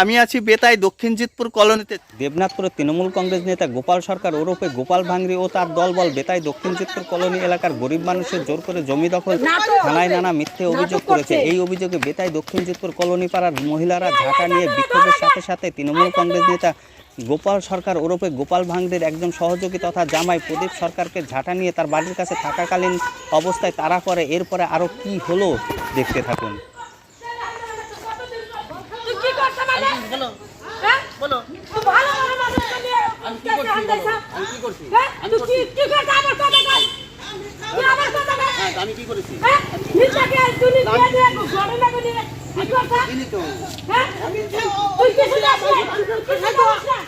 আমি আছি বেতাই দক্ষিণ জিতপুর কলোনিতে। দেবনাথপুরের তৃণমূল কংগ্রেস নেতা গোপাল সরকার ওরফে গোপাল ভাঙরি ও তার দলবল বেতাই দক্ষিণ চিত্তর কলোনি এলাকার গরিব মানুষের জোর করে জমি দখল থানায় নানা মিথ্যে অভিযোগ করেছে। এই অভিযোগে বেতাই দক্ষিণ চিত্তর কলোনি পাড়ার মহিলারা ঝাঁটা নিয়ে বিক্ষোভের সাথে সাথে তৃণমূল কংগ্রেস নেতা গোপাল সরকার ওরফে গোপাল ভাঙদের একজন সহযোগী তথা জামাই প্রদীপ সরকারকে ঝাঁটা নিয়ে তার বাড়ির কাছে থাকাকালীন অবস্থায় তারা করে এরপরে আরও কি হলো দেখতে থাকুন তুই কি করছ মানে বলো হ্যাঁ বলো। ভালো ভালো মানুষকে আমি কি করছি? আমি কি করছি? হ্যাঁ তুই কি কি করছ আমার কথা কই তুই আমার কথা কই হ্যাঁ আমি কি করেছি? হ্যাঁ নিচে তুই দিয়ে ঘরে লাগি দিয়ে কি করছ দিনি তো। হ্যাঁ? তুই কি শুনে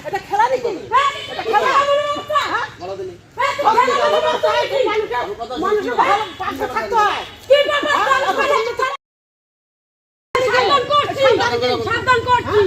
এটা খেলা নাকি হ্যাঁ এটা খেলা হ্যাঁ বলো হ্যাঁ হয় মানুষের ভালো পাশে থাকতে হয়। কি ব্যাপার? সাবধান করছি সাবধান করছি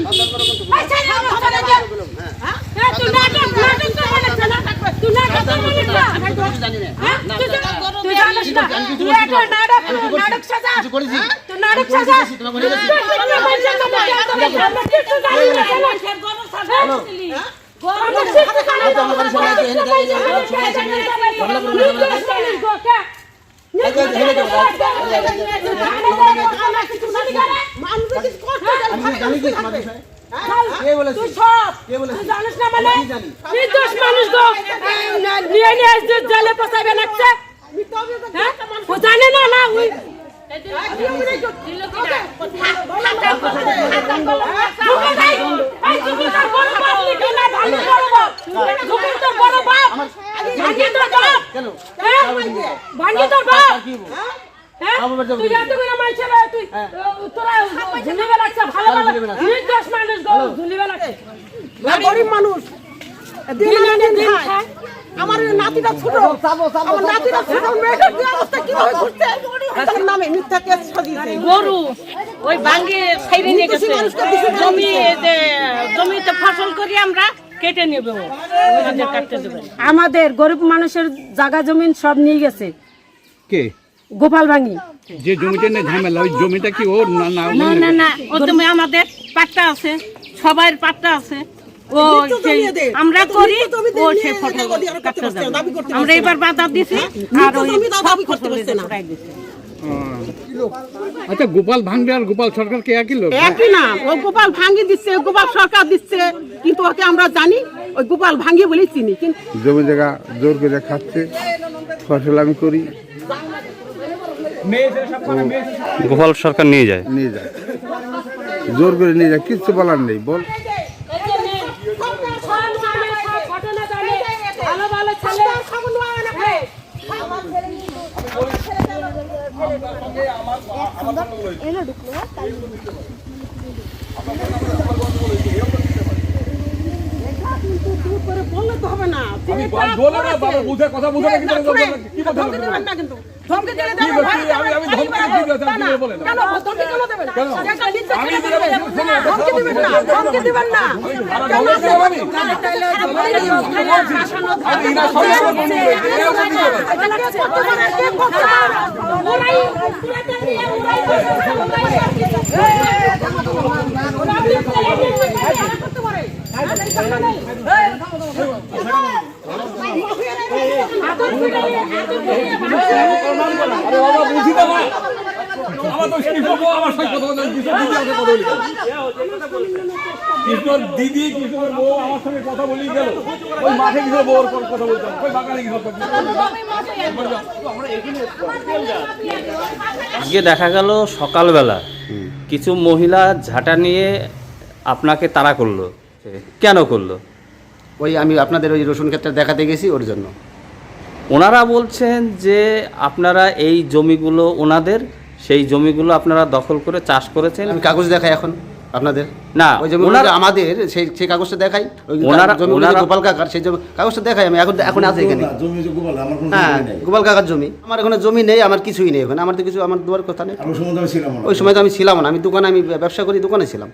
এই হ্যাঁ তুই হ্যাঁ সব তুই জানিস না মানে? নির্দোষ মানুষ গো। নিয়ে নিয়ে জেলে পচাইবে লাগছে হ্যাঁ? ও জানে না না ওই ভাঙ্গি তোর বাপ হ্যাঁ? তুই জানতে করে মাইছে তুই তোরা ঝুলিবে লাগছে ভালো ভালো নির্দোষ মানুষ গো ঝুলিবে লাগছে গরিব মানুষ। দিন আনে দিন খায়। আমার নাতিটা ছোট। আমার নাতিটা ছোট। মেয়েটার কি অবস্থা? কীভাবে ঘুরছে? তার নামে মিথ্যা কেস সাজিয়েছে গরু ওই ভাঙ্গে সাইরে নিয়ে গেছে। জমি জমিতে ফসল করি আমরা কেটে নেব। আমাদের গরিব মানুষের জায়গা জমিন সব নিয়ে গেছে। কে? গোপাল ভাঙি। যে জমিটা নিয়ে ঝামেলা ওই জমিটা কি ওর না না না না ও তুমি আমাদের পাট্টা আছে সবার পাট্টা আছে। ও আমরা করি ও সে ফসল কাটতে যাবে আমরা এবার বাধা দিছি আর ওই দাবি করতে পারছে না। আচ্ছা গোপাল ভাঙবে আর গোপাল সরকার কে একই লোক? একই না ও গোপাল ভাঙ্গি দিচ্ছে গোপাল সরকার দিচ্ছে কিন্তু ওকে আমরা জানি ওই গোপাল ভাঙ্গি বলেই চিনি কিন্তু জমি জায়গা জোর করে খাচ্ছে ফসল আমি করি। গোপাল সরকার নিয়ে যায়। নিয়ে যায়। জোর করে নিয়ে যায় কিচ্ছু বলার নেই বল। বললে তো হবে না। বলে না বাবা বুঝে কথা বুঝে না কিন্তু কি কথা ধমকে দিলে না কিন্তু। ধমকি দিলে আরে বাবা বুঝি না কৃষ্ণর দিদি কৃষ্ণর বউ আমার সঙ্গে কথা বলি গেল। ওই মাঠে কৃষ্ণ বউর কথা বলতাম ওই বাগানে কৃষ্ণ আজকে দেখা গেল সকালবেলা কিছু মহিলা ঝাঁটা নিয়ে আপনাকে তাড়া করল। কেন করল? ওই আমি আপনাদের ওই রসুন ক্ষেত্রে দেখাতে গেছি ওর জন্য। ওনারা বলছেন যে আপনারা এই জমিগুলো ওনাদের সেই জমিগুলো আপনারা দখল করে চাষ করেছেন? আমি কাগজ দেখাই এখন আপনাদের। না ওই জমি ওনারা আমাদের সেই সেই কাগজটা দেখাই। ওনারা- জমি গোপাল কাকার সেই জমি কাগজটা দেখাই আমি এখন এখন আছে এখানে। গোপাল হ্যাঁ গোপাল কাকার জমি। আমার এখানে জমি নেই আমার কিছুই নেই ওখানে আমার তো কিছু আমার দুয়ার কথা নেই। আমি সমুদ্র ছিলাম ওই সময় তো আমি ছিলাম না। আমি দোকানে আমি ব্যবসা করি দোকানে ছিলাম।